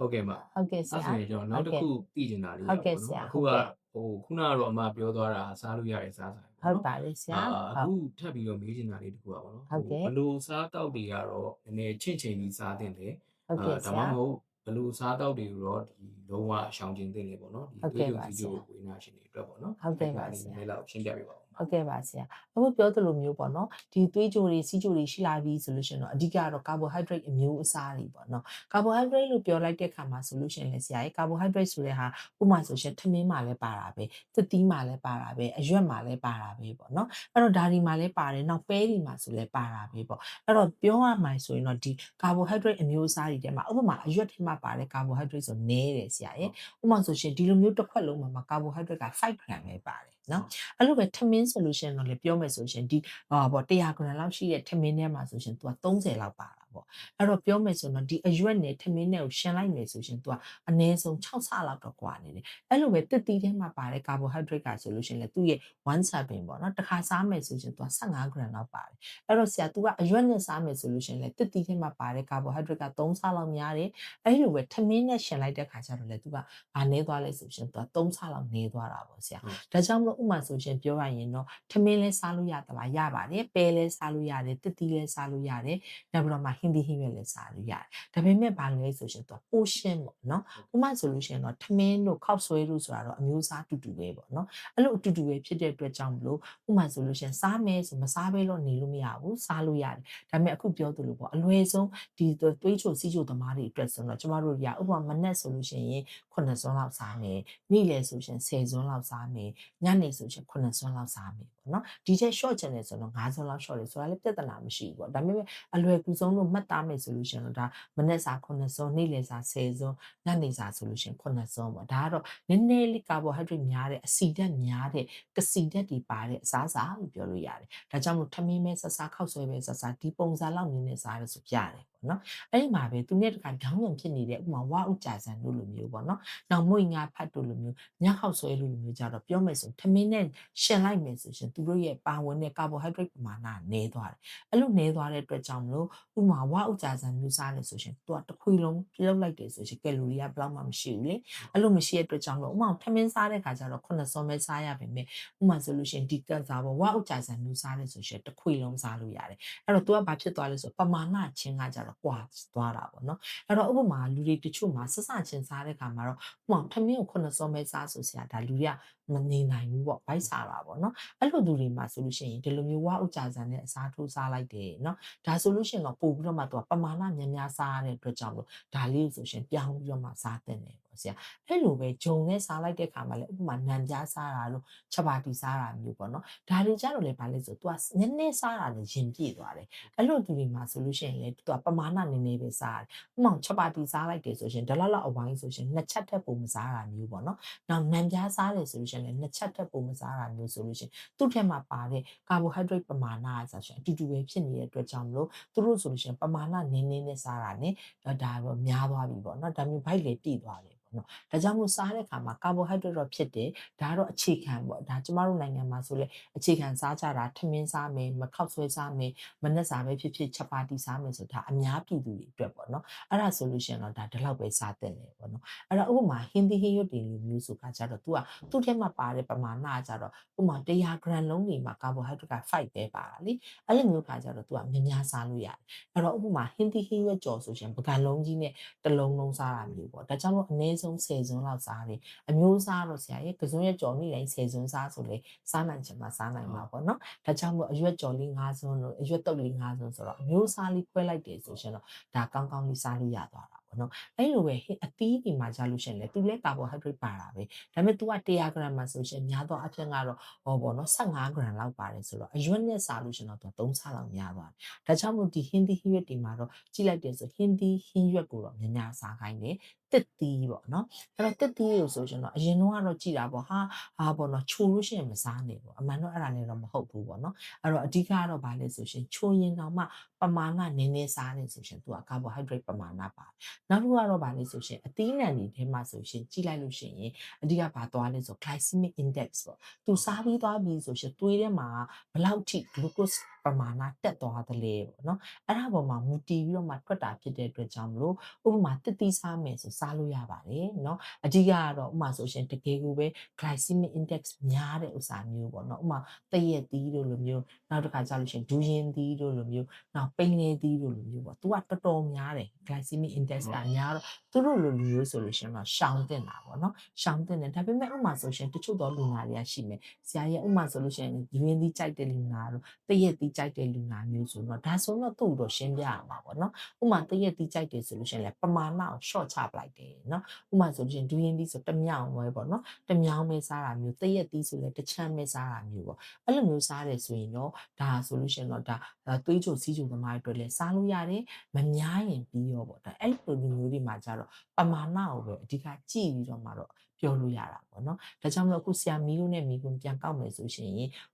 ဟုတ်ကဲ့ပါဟုတ်ကဲ့ဆအဲ့ရာဆိုရင်ကျွန်တော်နောက်တစ်ခုသိချင်တာလေးဟုတ်ကဲ့ပါဆရာအခုကဟိုခုနကတော့အမပြောသွားတာစားလို့ရတဲ့စားဆိုင်ဟုတ်ပါလေဆရာအာဟုတ်အခုထပ်ပြီးတော့မေးချင်တာလေးတစ်ခုပါဘောနော်ဟုတ်ကဲ့ဘယ်လိုစားတောက်တွေကတော့နည်းနည်းချင့်ချိန်ပြီးစားတင်တယ်ဟုတ်ကဲ့ဆဒါမှရာမဟုတ်ဘယ်လိုစားတောက်တွေကိုတော့ဒီလုံးဝရှောင်ကျင်တင်တယ်ပေါ့နော်ဒီဟုတ်ကဲ့တွေးပါကြည့်ဆရာကြည့်ဝေနာရှင်တွေအတွက်ပေါ့နော်ဟုတ်ကဲ့ပါအဲ့ဒါလေးဆရာနည်းနည်းလောက်ရှင်းပြပေးပါဦး ဟုတ်ကဲ့ပါဆရာအခုပြောသလိုမျိုးပေါ့နော်ဒီသွေးကြိုတွေစီးကြိုတွေရှိလာပြီဆိုလို့ရှိရင်တော့အဓိကတော့ carbohydrate အမျိုးအစားတွေပေါ့နော် carbohydrate လို့ပြောလိုက်တဲ့အခါမှာဆိုလို့ရှိရင်လည်းဆရာကြီး carbohydrate ဆိုတဲ့ဟာဥပမာဆိုရှင်ထမင်းမှာလည်းပါတာပဲသစ်သီးမှာလည်းပါတာပဲအရွက်မှာလည်းပါတာပဲပေါ့နော်အဲ့တော့ဒါဒီမှာလည်းပါတယ်နောက်ပဲဒီမှာဆိုလည်းပါတာပဲပေါ့အဲ့တော့ပြောရမှဆိုရင်တော့ဒီ carbohydrate အမျိုးအစားတွေထဲမှာဥပမာအရွက်ထဲမှာပါတဲ့ carbohydrate ဆိုနည်းတယ်ဆရာရဲ့ဥပမာဆိုရှင်ဒီလိုမျိုးတစ်ခွက်လုံးမှာ carbohydrate က5 gram ပဲပါတယ် နော်အဲ့လိုပဲထမင်းဆိုလို့ရှိရင်တော့လေပြောမယ်ဆိုရှင်ဒီဟာပေါ့100 gram လောက်ရှိတဲ့ထမင်းထဲမှာဆိုရှင် तू က30လောက်ပါတာပေါ့အဲ့တော့ပြောမယ်ဆိုတော့ဒီအရွက်နဲ့ထမင်းနဲ့ကိုရှင်းလိုက်မယ်ဆိုရှင်သူကအနည်းဆုံး6ဆလောက်တော့ကွာနေတယ်အဲ့လိုပဲတက်တီးထဲမှာပါတဲ့ကာဘိုဟိုက်ဒရိတ်ကဆိုလို့ရှင်လေသူ့ရဲ့1 serving ပေါ့နော်တစ်ခါစားမယ်ဆိုရှင်သူက15 gram လောက်ပါတယ်အဲ့တော့ဆရာသူကအရွက်နဲ့စားမယ်ဆိုလို့ရှင်လေတက်တီးထဲမှာပါတဲ့ကာဘိုဟိုက်ဒရိတ်က3ဆလောက်များတယ်အဲ့လိုပဲထမင်းနဲ့ရှင်းလိုက်တဲ့ခါကျတော့လေသူကမနည်းသွားလဲဆိုရှင်သူက3ဆလောက်နေသွားတာပေါ့ဆရာဒါကြောင့်မလို့ဥမာဆိုရှင်ပြောရရင်တော့ထမင်းလဲစားလို့ရသလားရပါတယ်ပဲလဲစားလို့ရတယ်တက်တီးလဲစားလို့ရတယ်နောက်ပြီးတော့မှဟင်းသီးဟင်းရွက်လဲစားလို့ရတယ်ဒါပေမဲ့ဘာလဲဆိုရှင်တော့ပိုရှင်းပေါ့နော်ဥပမာဆိုလို့ရှင်တော့ထမင်းတို့ခောက်ဆွဲတို့ဆိုတာတော့အမျိုးအစားတူတူပဲပေါ့နော်အဲ့လိုအတူတူပဲဖြစ်တဲ့အတွက်ကြောင့်မလို့ဥပမာဆိုလို့ရှင်စားမယ်ဆိုမစားဘဲတော့နေလို့မရဘူးစားလို့ရတယ်ဒါပေမဲ့အခုပြောသလိုပေါ့အလွယ်ဆုံးဒီသွေးချိုစီးချိုသမားတွေအတွက်ဆိုတော့ကျမတို့ရဥပမာမနက်ဆိုလို့ရှင်ရင်9စွန်းလောက်စားမယ်နေ့လယ်ဆိုရှင်10စွန်းလောက်စားမယ်ညနေဆိုရှင်9ဆွန်းလောက်စားမယ်ပေါ့နော်ဒီချက် short ချင်တယ်ဆိုတော့9ဆွန်းလောက် short တယ်ဆိုတာလည်းပြဿနာမရှိဘူးပေါ့ဒါပေမဲ့အလွယ်ကူဆုံးလို့မှတ်သားမယ်ဆိုလို့ရှင်တော့ဒါမနေ့စာ9ဆွန်းနေ့လယ်စာ10ဆွန်းညနေစာဆိုလို့ရှင်9ဆွန်းပေါ့ဒါကတော့နည်းနည်းလေး carbohydrate များတဲ့အဆီဓာတ်များတဲ့ကစီဓာတ်တွေပါတဲ့အစားအစာလို့ပြောလို့ရတယ်ဒါကြောင့်မို့ထမင်းပဲဆဆခောက်ဆွဲပဲဆဆဒီပုံစံလောက်နည်းနည်းစားရဆိုရတယ် ပေါ့နော်အဲ့ဒီမှာပဲသူနဲ့တခါခေါင်းပြန်ဖြစ်နေတဲ့ဥပမာဝါဥကြာဆန်တို့လိုမျိုးပေါ့နော်နောက်မွေငါဖတ်တို့လိုမျိုးညခောက်ဆွဲလိုမျိုးကြတော့ပြောမယ်ဆိုထမင်းနဲ့ရှင်လိုက်မယ်ဆိုရှင်သူတို့ရဲ့ပါဝင်တဲ့ carbohydrate ပမာဏနည်းသွားတယ်အဲ့လိုနည်းသွားတဲ့အတွက်ကြောင့်မလို့ဥပမာဝါဥကြာဆန်မျိုးစားလဲဆိုရှင်သူကတစ်ခွေလုံးပြုတ်လိုက်တယ်ဆိုရှင်ကယ်လိုရီကဘယ်လောက်မှမရှိဘူးလေအဲ့လိုမရှိတဲ့အတွက်ကြောင့်မလို့ဥပမာထမင်းစားတဲ့ခါကျတော့ခုနှစ်စုံပဲစားရပါမယ်ဥပမာဆိုလို့ရှင်ဒီကစားပေါ်ဝါဥကြာဆန်မျိုးစားလဲဆိုရှင်တစ်ခွေလုံးစားလို့ရတယ်အဲ့တော့သူကဘာဖြစ်သွားလဲဆိုပမာဏချင်းကကြတော့ကွာသွားတာပေါ့နော်အဲ့တော့ဥပမာလူတွေတချို့မှာဆက်စချင်းစားတဲ့ခါမှာတော့ဥပမာထမင်းကိုခုနှစ်စုံပဲစားဆိုဆရာဒါလူတွေက မနေနိုင်ဘူးပေါ့ဗိုက်စားတာပေါ့နော်အဲ့လိုသူတွေမှာဆိုလို့ရှိရင်ဒီလိုမျိုးဝါဥကြာဆန်နဲ့အစားထိုးစားလိုက်တယ်နော်ဒါဆိုလို့ရှိရင်တော့ပို့ပြီးတော့မှသူကပမာဏများများစားရတဲ့အတွက်ကြောင့်လို့ဒါလေးဆိုရှင်ပြောင်းပြီးတော့မှစားတဲ့တယ်ပေါ့ဆရာအဲ့လိုပဲဂျုံနဲ့စားလိုက်တဲ့ခါမှာလည်းဥပမာနံပြားစားတာလို့ချက်ပါတီစားတာမျိုးပေါ့နော်ဒါတွေကြတော့လေဘာလဲဆိုသူကနည်းနည်းစားတာနဲ့ရင်ပြည့်သွားတယ်အဲ့လိုသူတွေမှာဆိုလို့ရှိရင်လေသူကပမာဏနည်းနည်းပဲစားတယ်ဥပမာချက်ပါတီစားလိုက်တယ်ဆိုရှင်ဒလလောက်အဝိုင်းဆိုရှင်နှစ်ချက်ထက်ပိုမစားတာမျိုးပေါ့နော်နောက်နံပြားစားတယ်ဆိုလို့ရှိရင်လည်းနှစ်ချက်ထက်ပိုမစားတာမျိုးဆိုလို့ရှိရင်သူ့ထက်မှာပါတဲ့ carbohydrate ပမာဏကဆိုရှင်အတူတူပဲဖြစ်နေတဲ့အတွက်ကြောင့်မလို့သူတို့ဆိုလို့ရှိရင်ပမာဏနည်းနည်းနဲ့စားတာနဲ့ဒါတော့များသွားပြီပေါ့နော်ဒါမျိုးဘိုက်လေတိသွားတယ်ပေါ့ နော်ဒါကြောင့်မို့စားတဲ့အခါမှာ carbohydrate တော့ဖြစ်တယ်ဒါကတော့အခြေခံပေါ့ဒါကျမတို့နိုင်ငံမှာဆိုလေအခြေခံစားကြတာထမင်းစားမယ်မခောက်ဆွဲစားမယ်မနက်စာပဲဖြစ်ဖြစ်ချက်ပါတီစားမယ်ဆိုတာအများပြည်သူတွေအတွက်ပေါ့နော်အဲ့ဒါဆိုလို့ရှိရင်တော့ဒါဒီလောက်ပဲစားတဲ့တယ်ပေါ့နော်အဲ့တော့ဥပမာဟင်းသီးဟင်းရွက်တွေလိုမျိုးဆိုကကြတော့ तू ကသူ့ထဲမှာပါတဲ့ပမာဏကကြတော့ဥပမာ100 gram လုံးနေမှာ carbohydrate က5ပဲပါတာလीအဲ့လိုမျိုးခါကြတော့ तू ကများများစားလို့ရတယ်အဲ့တော့ဥပမာဟင်းသီးဟင်းရွက်ကြော်ဆိုရှင်ပကံလုံးကြီးနဲ့တစ်လုံးလုံးစားတာမျိုးပေါ့ဒါကြောင့်မို့အနည်းဆုံး10စွန်းလောက်စားတယ်အမျိုးစားတော့ဆရာရဲ့ကစွန်းရွက်ကြော်နေ့တိုင်း10စွန်းစားဆိုလေစားနိုင်ချင်မှစားနိုင်မှာပေါ့နော်ဒါကြောင့်မို့အရွက်ကြော်လေး5စွန်းလို့အရွက်တုပ်လေး5စွန်းဆိုတော့အမျိုးစားလေးခွဲလိုက်တယ်ဆိုရှင်တော့ဒါကောင်းကောင်းလေးစားလို့ရသွားတာပေါ့နော်အဲ့လိုပဲဟင်းအသီးဒီမှာကြာလို့ရှင်လေသူလည်း carbohydrate ပါတာပဲဒါပေမဲ့ तू က100 gram မှာဆိုရှင်များတော့အဖြစ်ကတော့ဟောပေါ့နော်15 gram လောက်ပါတယ်ဆိုတော့အရွက်နဲ့စားလို့ရှင်တော့ तू 3ဆလောက်များသွားတယ်ဒါကြောင့်မို့ဒီဟင်းသီးဟင်းရွက်တွေမှာတော့ကြည့်လိုက်တယ်ဆိုဟင်းသီးဟင်းရွက်ကိုတော့များများစားခိုင်းတယ် တစ်သီးပေါ့နော်အဲ့တော့တစ်သီးလို့ဆိုရှင်တော့အရင်တော့ကတော့ကြည်တာပေါ့ဟာဟာပေါ့နော်ချိုလို့ရှိရင်မစားနေဘူးအမှန်တော့အဲ့ဒါလည်းတော့မဟုတ်ဘူးပေါ့နော်အဲ့တော့အဓိကကတော့ဗာလဲဆိုရှင်ချိုရင်တော့မှပမာဏနည်းနည်းစားနေဆိုရှင်သူက carbohydrate ပမာဏပါတယ်နောက်တစ်ခုကတော့ဗာလဲဆိုရှင်အသီးနှံတွေထဲမှာဆိုရှင်ကြည့်လိုက်လို့ရှိရင်အဓိကဗာသွားလဲဆို glycemic index ပေါ့သူစားပြီးသွားပြီဆိုရှင်သွေးထဲမှာဘယ်လောက်ထိ glucose ပမာဏတက်သွားသလဲပေါ့နော်အဲ့ဒါပေါ်မှာမူတည်ပြီးတော့မှထွက်တာဖြစ်တဲ့အတွက်ကြောင့်မလို့ဥပမာတစ်သီးစားမယ်ဆိုစားလို့ရပါတယ်နော်အဓိကကတော့ဥပမာဆိုရှင်တကယ်ကိုပဲ glycemic index များတဲ့ဥစ္စာမျိုးပေါ့နော်ဥပမာတရက်သီးတို့လိုမျိုးနောက်တစ်ခါကျလို့ရှင်ဒူးရင်သီးတို့လိုမျိုးနောက်ပိန်နေသီးတို့လိုမျိုးပေါ့သူကတော်တော်များတယ် glycemic index ကများတော့သူတို့လိုမျိုးဆိုလို့ရှင်တော့ရှောင်တင်တာပေါ့နော်ရှောင်တင်တယ်ဒါပေမဲ့ဥပမာဆိုရှင်တချို့သောလူနာတွေကရှိမယ်ဆရာရဲ့ဥပမာဆိုလို့ရှင်ဒူးရင်သီးကြိုက်တဲ့လူနာတို့တရက်သီးကြိုက်တဲ့လူနာမျိုးဆိုတော့ဒါဆိုတော့သူ့တော့ရှင်းပြရမှာပေါ့နော်ဥမာတရက်တီးကြိုက်တယ်ဆိုလို့ရှင်လဲပမာဏကို short ချပလိုက်တယ်နော်ဥမာဆိုလို့ရှင်ဒူးရင်တီးဆိုတမြောင်ပဲပေါ့နော်တမြောင်ပဲစားတာမျိုးတရက်တီးဆိုလဲတချမ်းပဲစားတာမျိုးပေါ့အဲ့လိုမျိုးစားတယ်ဆိုရင်တော့ဒါဆိုလို့ရှင်တော့ဒါသွေးချိုစီးချိုသမားတွေအတွက်လဲစားလို့ရတယ်မများရင်ပြီးရောပေါ့ဒါအဲ့လိုမျိုးတွေမှာကြတော့ပမာဏကိုပဲအဓိကကြည့်ပြီးတော့မှတော့ ပြောလို့ရတာပေါ့နော်ဒါကြောင့်မလို့အခုဆရာမီးတို့နဲ့မီးကွန်ပြန်ကောက်မယ်ဆိုရှင်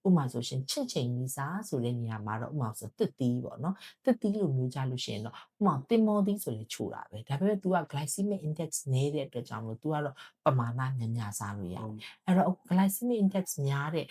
ဥမာဆိုရှင်ချစ်ချိန်မီစာဆိုတဲ့နေရာမှာတော့ဥမာဆိုတစ်တီးပေါ့နော်တစ်တီးလိုမျိုးကြလို့ရှင်တော့ဥမာတင်မောသီးဆိုလဲချိုတာပဲဒါပေမဲ့ तू က glycemic index နည်းတဲ့အတွက်ကြောင့်မလို့ तू ကတော့ပမာဏများများစားလို့ရတယ်အဲ့တော့ glycemic index များတဲ့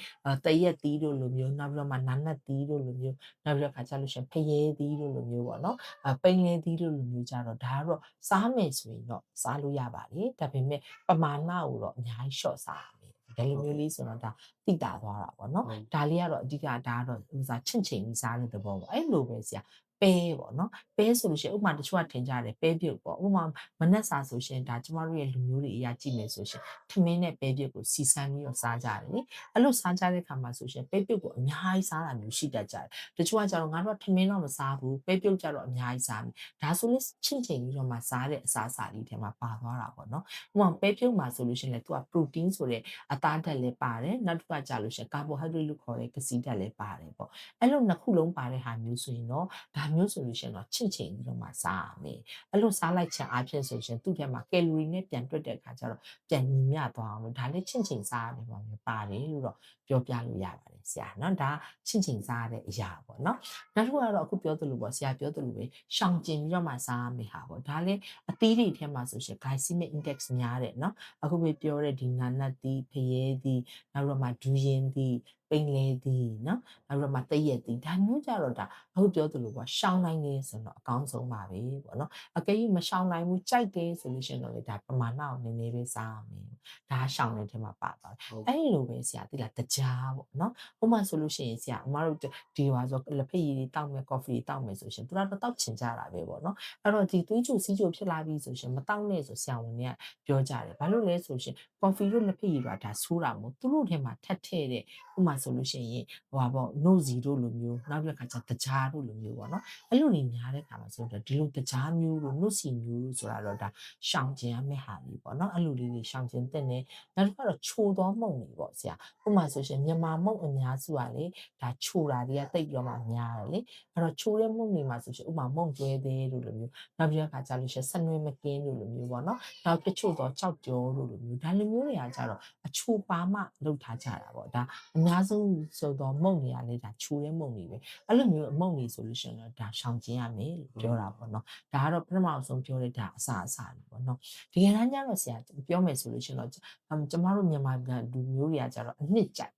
တရက်သီးတို့လိုမျိုးနောက်ပြီးတော့မှနာနတ်သီးတို့လိုမျိုးနောက်ပြီးတော့ခါကြလို့ရှင်ဖရဲသီးတို့လိုမျိုးပေါ့နော်ပိန်လင်းသီးတို့လိုမျိုးကြတော့ဒါကတော့စားမယ်ဆိုရင်တော့စားလို့ရပါတယ်ဒါပေမဲ့ပမာဏကိုတော့အများကြီး short စားရမယ်ဒါလိုမျိုးလေးဆိုတော့ဒါတိတာသွားတာပေါ့နော်ဒါလေးကတော့အဓိကဒါကတော့ဥစားချင့်ချိန်ပြီးစားတဲ့သဘောပေါ့အဲ့လိုပဲဆရာ ပဲပေါ့နော်ပဲဆိုလို့ရှိရင်ဥပမာတချို့ကထင်ကြတယ်ပဲပြုတ်ပေါ့ဥပမာမနက်စာဆိုရှင်ဒါကျမတို့ရဲ့လူမျိုးတွေအရာကြည့်မယ်ဆိုရှင်ထမင်းနဲ့ပဲပြုတ်ကိုစီဆန်းပြီးတော့စားကြတယ်လေအဲ့လိုစားကြတဲ့ခါမှာဆိုရှင်ပဲပြုတ်ကိုအများကြီးစားတာမျိုးရှိတတ်ကြတယ်တချို့ကကျတော့ငါတို့ကထမင်းတော့မစားဘူးပဲပြုတ်ကြတော့အများကြီးစားပြီဒါဆိုလို့ချင့်ချိန်ပြီးတော့မှစားတဲ့အစားအစာလေးထဲမှာပါသွားတာပေါ့နော်ဥပမာပဲပြုတ်မှာဆိုလို့ရှင်လေသူက protein ဆိုတဲ့အသားဓာတ်လည်းပါတယ်နောက်တစ်ခါကျလို့ရှင် carbohydrate လို့ခေါ်တဲ့ကစီဓာတ်လည်းပါတယ်ပေါ့အဲ့လိုနှစ်ခုလုံးပါတဲ့ဟာမျိုးဆိုရင်တော့ဒါမျိုးဆိုလို့ရှိရင်တော့ချင့်ချိန်ပြီးတော့မှစားရမယ်အဲ့လိုစားလိုက်ချက်အားဖြင့်ဆိုရှင်သူ့ထဲမှာကယ်လိုရီနဲ့ပြန်တွက်တဲ့အခါကျတော့ပြန်ညီမျှသွားအောင်လို့ဒါလည်းချင့်ချိန်စားရတယ်ပေါ့မျိုးပါတယ်လို့တော့ပြောပြလို့ရပါတယ်ဆရာเนาะဒါချင့်ချိန်စားရတဲ့အရာပေါ့เนาะနောက်တစ်ခုကတော့အခုပြောသလိုပေါ့ဆရာပြောသလိုပဲရှောင်ကျင်ပြီးတော့မှစားရမယ်ဟာပေါ့ဒါလည်းအသီးတွေထဲမှာဆိုရှင် glycemic index များတယ်เนาะအခုပဲပြောတဲ့ဒီနာနတ်သီးဖရဲသီးနောက်တော့မှဒူးရင်သီး ပိန်လဲသည်နော်နောက်တော့မှတည့်ရသည်ဒါမျိုးကြတော့ဒါအခုပြောသလိုပေါ့ရှောင်းနိုင်နေဆိုတော့အကောင်းဆုံးပါပဲပေါ့နော်အကယ်၍မရှောင်းနိုင်ဘူးကြိုက်တယ်ဆိုလို့ရှိရင်တော့လေဒါပမာဏအောင်နည်းနည်းလေးစားရမယ်ဒါရှောင်းတဲ့ထဲမှာပါသွားတယ်အဲ့ဒီလိုပဲဆရာတိလာတကြားပေါ့နော်ဟိုမှဆိုလို့ရှိရင်ဆရာအမတို့ဒီဟာဆိုလက်ဖက်ရည်တောက်မယ်ကော်ဖီတောက်မယ်ဆိုရှင်သူကတော့တောက်ချင်ကြတာပဲပေါ့နော်အဲ့တော့ဒီသွေးချိုစီးချိုဖြစ်လာပြီဆိုရှင်မတောက်နဲ့ဆိုဆရာဝန်ကပြောကြတယ်ဘာလို့လဲဆိုရှင်ကော်ဖီတို့လက်ဖက်ရည်ပါဒါဆိုးတာမို့သူတို့ထဲမှာထပ်ထည့်တဲ့ဥမာဆိုလို့ရှိရင်ဟိုပါပေါ့နို့စီတို့လိုမျိုးနောက်ပြီးခါကျတကြားတို့လိုမျိုးပေါ့နော်အဲ့လိုနေများတဲ့ခါမှာဆိုတော့ဒီလိုတကြားမျိုးတို့နို့စီမျိုးတို့ဆိုတာတော့ဒါရှောင်ကျင်ရမယ့်ဟာလေးပေါ့နော်အဲ့လိုလေးတွေရှောင်ကျင်တဲ့နေနောက်တစ်ခါတော့ချိုသောမှုန့်တွေပေါ့ဆရာဥပမာဆိုရှင်မြန်မာမှုန့်အများစုကလေဒါချိုတာတွေကတိတ်ပြီးတော့မှများတယ်လေအဲ့တော့ချိုတဲ့မှုန့်တွေမှာဆိုရှင်ဥပမာမှုန့်ကျွဲသေးတို့လိုမျိုးနောက်ပြီးခါကျလို့ရှင်ဆက်နွေးမကင်းတို့လိုမျိုးပေါ့နော်နောက်တချို့တော့ကြောက်ကြောတို့လိုမျိုးဒါလိုမျိုးတွေကကြတော့အချိုပါမှလုပ်ထားကြတာပေါ့ဒါအများဆုံးဆိုတော့မုံနေရလေဒါချိုတဲ့မုံတွေပဲအဲ့လိုမျိုးအမုံနေဆိုလို့ရှိရင်တော့ဒါရှောင်ကျင်ရမယ်လို့ပြောတာပေါ့နော်ဒါကတော့ပထမဆုံးပြောတဲ့ဒါအစာအစာလေးပေါ့နော်တကယ်တမ်းကျတော့ဆရာပြောမယ်ဆိုလို့ရှိရင်တော့ကျမတို့မြန်မာလူမျိုးတွေကကြတော့အနှစ်ကြိုက်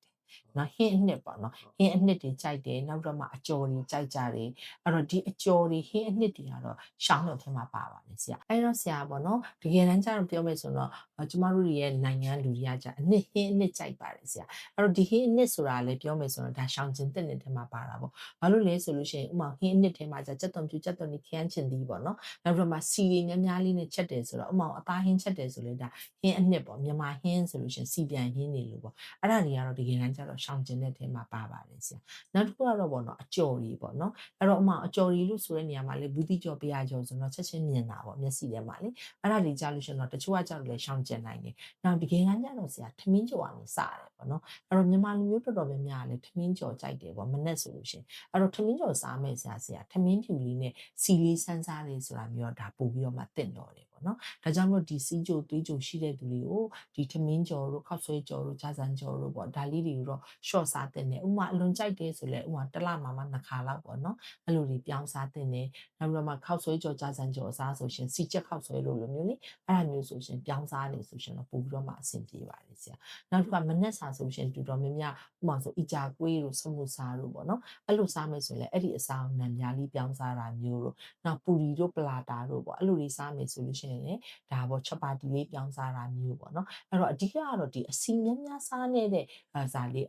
နော်ဟင်းအနှစ်ပေါ့နော်ဟင်းအနှစ်တွေကြိုက်တယ်နောက်တော့မှအကျော်တွေကြိုက်ကြတယ်အဲ့တော့ဒီအကျော်တွေဟင်းအနှစ်တွေကတော့ရှောင်းလို့ထဲမှာပါပါတယ်ဆရာအဲ့တော့ဆရာပေါ့နော်တကယ်တမ်းကျတော့ပြောမယ်ဆိုတော့ကျမတို့ရဲ့နိုင်ငံလူတွေကကြအနှစ်ဟင်းအနှစ်ကြိုက်ပါတယ်ဆရာအဲ့တော့ဒီဟင်းအနှစ်ဆိုတာလည်းပြောမယ်ဆိုတော့ဒါရှောင်းခြင်းတက်တဲ့ထဲမှာပါတာပေါ့ဘာလို့လဲဆိုလို့ရှိရင်ဥမာဟင်းအနှစ်ထဲမှာကြစက်သွန်ပြူစက်သွန်ဒီခရမ်းချင်သည်ပေါ့နော်နောက်တော့မှစီရီများများလေးနဲ့ချက်တယ်ဆိုတော့ဥမာအသားဟင်းချက်တယ်ဆိုလဲဒါဟင်းအနှစ်ပေါ့မြန်မာဟင်းဆိုလို့ရှိရင်စီပြန်ဟင်းနေလို့ပေါ့အဲ့ဒါတွေကတော့တကယ်တမ်းကျတော့ရှောင်ကျင်တဲ့ထဲမှာပါပါတယ်ဆရာနောက်တစ်ခုကတော့ပေါ့နော်အကျော်ကြီးပေါ့နော်အဲ့တော့အမအကျော်ကြီးလို့ဆိုတဲ့နေရာမှာလေဘူးတိကျော်ပြာကျော်ဆိုတော့ချက်ချင်းမြင်တာပေါ့မျက်စိထဲမှာလေအဲ့ဒါတွေကြားလို့ရှိရင်တော့တချို့ကကြောက်လေရှောင်ကျင်နိုင်တယ်နောက်တကယ်တမ်းကျတော့ဆရာထမင်းကျော်ကနေစတယ်ပေါ့နော်အဲ့တော့မြန်မာလူမျိုးတော်တော်များများလည်းထမင်းကျော်ကြိုက်တယ်ပေါ့မနဲ့ဆိုလို့ရှိရင်အဲ့တော့ထမင်းကျော်စားမယ်ဆရာဆရာထမင်းဖြူလေးနဲ့စီလေးဆန်းစားလေးဆိုတာမျိုးတော့ဒါပို့ပြီးတော့မှတင့်တော်တယ် ပေါ့နော်ဒါကြောင့်မို့ဒီစီးကြိုသွေးကြိုရှိတဲ့သူတွေကိုဒီထမင်းကြော်တို့ခောက်ဆွဲကြော်တို့ဂျာဆန်ကြော်တို့ပေါ့ဒါလေးတွေကိုတော့ short စားတဲ့နဲ့ဥမာအလွန်ကြိုက်တယ်ဆိုလဲဥမာတစ်လမှာမှနှစ်ခါလောက်ပေါ့နော်အဲ့လိုတွေပြောင်းစားတဲ့နဲ့နောက်ပြီးတော့မှခောက်ဆွဲကြော်ဂျာဆန်ကြော်အစားဆိုရှင်စီချက်ခောက်ဆွဲလို့လိုမျိုးလေအဲ့ဒါမျိုးဆိုရှင်ပြောင်းစားနေဆိုရှင်တော့ပို့ပြီးတော့မှအဆင်ပြေပါတယ်ဆရာနောက်တစ်ခါမနက်စာဆိုရှင်တူတော်များများဥမာဆိုအီကြာကွေးတို့ဆမှုစားတို့ပေါ့နော်အဲ့လိုစားမယ်ဆိုရင်လည်းအဲ့ဒီအစားနံများလေးပြောင်းစားတာမျိုးတို့နောက်ပူရီတို့ပလာတာတို့ပေါ့အဲ့လိုတွေစားမယ်ဆိုလို့ရှိရင်လည်းဒါပေါ့ချက်ပါတီလေးပြောင်းစားတာမျိုးပေါ့နော်အဲ့တော့အဓိကကတော့ဒီအစီများများစားနေတဲ့အဲဇာလေး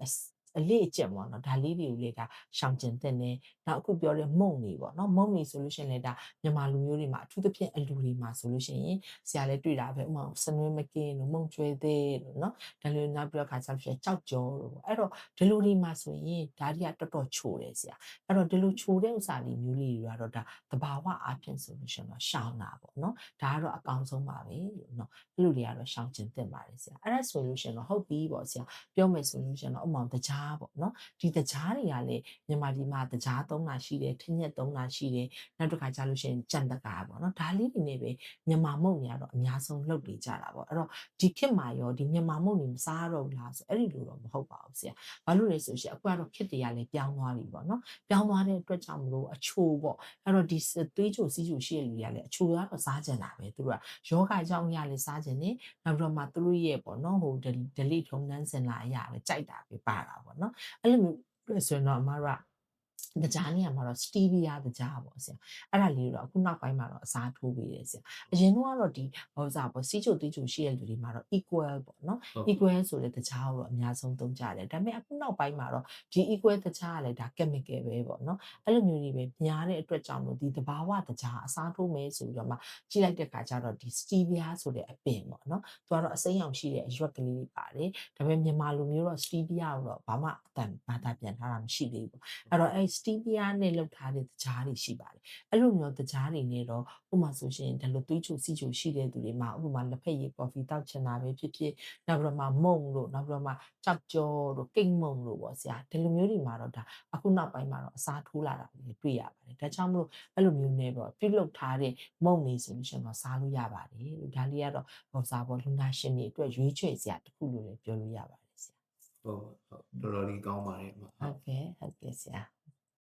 အစအလေးအကျင့်ပေါ့နော်ဒါလေးတွေကိုလေဒါရှောင်ကျင်တဲ့နဲ့နောက်အခုပြောတဲ့မုံတွေပေါ့နော်မုံတွေဆိုလို့ရှိရင်လည်းဒါမြန်မာလူမျိုးတွေမှာအထူးသဖြင့်အလူတွေမှာဆိုလို့ရှိရင်ဆရာလည်းတွေ့တာပဲဥပမာစနွေးမကင်းလို့မုံကျွဲသေးလို့နော်ဒါလိုနောက်ပြီးတော့ခါကျလို့ရှိရင်ကြောက်ကြောလို့ပေါ့အဲ့တော့ဒီလိုတွေမှာဆိုရင်ဒါတွေကတော်တော်ချိုတယ်ဆရာအဲ့တော့ဒီလိုချိုတဲ့ဥစ္စာတွေမျိုးလေးတွေကတော့ဒါသဘာဝအားဖြင့်ဆိုလို့ရှိရင်တော့ရှောင်တာပေါ့နော်ဒါကတော့အကောင်ဆုံးပါပဲလို့နော်အဲ့လိုတွေကတော့ရှောင်ကျင်သင့်ပါတယ်ဆရာအဲ့ဒါဆိုလို့ရှိရင်တော့ဟုတ်ပြီပေါ့ဆရာပြောမယ်ဆိုလို့ရှိရင်တော့ဥပမာတကြားပေါ့နော်ဒီတကြားတွေကလည်းမြန်မာပြည်မှာတကြားသုံးတာရှိတယ်ထင်းညက်သုံးတာရှိတယ်နောက်တစ်ခါကျလို့ရှိရင်ကြံတကာပေါ့နော်ဒါလေးတွေနဲ့ပဲမြန်မာမုံတွေကတော့အများဆုံးလုပ်နေကြတာပေါ့အဲ့တော့ဒီခေတ်မှာရောဒီမြန်မာမုံတွေမစားတော့ဘူးလားဆိုအဲ့ဒီလိုတော့မဟုတ်ပါဘူးဆရာဘာလို့လဲဆိုရှင်အခုကတော့ခေတ်တွေကလည်းပြောင်းသွားပြီပေါ့နော်ပြောင်းသွားတဲ့အတွက်ကြောင့်မလို့အချိုပေါ့အဲ့တော့ဒီသွေးချိုစီးချိုရှိတဲ့လူတွေကလည်းအချိုကတော့စားကြတာပဲသူတို့ကယောဂကြောင့်ရလည်းစားကြတယ်နောက်ပြီးတော့မှသူတို့ရဲ့ပေါ့နော်ဟိုဒလိထုံနှန်းစင်လာအရာလည်းကြိုက်တာပဲပါတာပေါ့နော်အဲ့လိုမျိုးတွေ့ဆိုရင်တော့အမတို့က တကြားနေရာမှာတော့ stevia တကြားပေါ့ဆရာအဲ့ဒါလေးတော့အခုနောက်ပိုင်းမှာတော့အစားထိုးပေးတယ်ဆရာအရင်ကတော့ဒီဟောစားပေါ့စီးချိုတီးချိုရှိတဲ့လူတွေမှာတော့ equal ပေါ့နော် equal ဆိုတဲ့တကြားကိုတော့အများဆုံးသုံးကြတယ်ဒါပေမဲ့အခုနောက်ပိုင်းမှာတော့ဒီ equal တကြားကလည်းဒါ chemical ပဲပေါ့နော်အဲ့လိုမျိုးတွေပဲများတဲ့အတွက်ကြောင့်မို့ဒီတဘာဝတကြားအစားထိုးမယ်ဆိုပြီးတော့မှကြည့်လိုက်တဲ့ခါကျတော့ဒီ stevia ဆိုတဲ့အပင်ပေါ့နော်သူကတော့အစိမ်းရောင်ရှိတဲ့အရွက်ကလေးတွေပါတယ်ဒါပေမဲ့မြန်မာလူမျိုးတော့ stevia ကိုတော့ဘာမှအတန်ဘာသာပြန်ထားတာမရှိသေးဘူးအဲ့တော့အဲ့ stevia နဲ့လောက်ထားတဲ့တကြားတွေရှိပါတယ်အဲ့လိုမျိုးတကြားတွေနဲ့တော့ဥပမာဆိုရှင်ဒီလိုသွေးချိုစီချိုရှိတဲ့သူတွေမှာဥပမာလက်ဖက်ရည် coffee တောက်ချင်တာပဲဖြစ်ဖြစ်နောက်ပြီးတော့မှမုံလို့နောက်ပြီးတော့မှကြောက်ကြောတို့ကိတ်မုံလို့ပေါ့ဆရာဒီလိုမျိုးတွေမှာတော့ဒါအခုနောက်ပိုင်းမှာတော့အစားထိုးလာတာလည်းတွေ့ရပါတယ်ဒါကြောင့်မလို့အဲ့လိုမျိုးနဲ့ပေါ့ပြုလုပ်ထားတဲ့မုံနေဆိုလို့ရှင်တော့စားလို့ရပါတယ်လို့ဒါလေးကတော့ဟောစားပေါ့လူနာရှင်တွေအတွက်ရွေးချယ်စရာတစ်ခုလို့လည်းပြောလို့ရပါတယ်ဆရာဟုတ်ဟုတ်တော်တော်လေးကောင်းပါတယ်အမဟုတ်ကဲ့ဟုတ်ကဲ့ဆရာ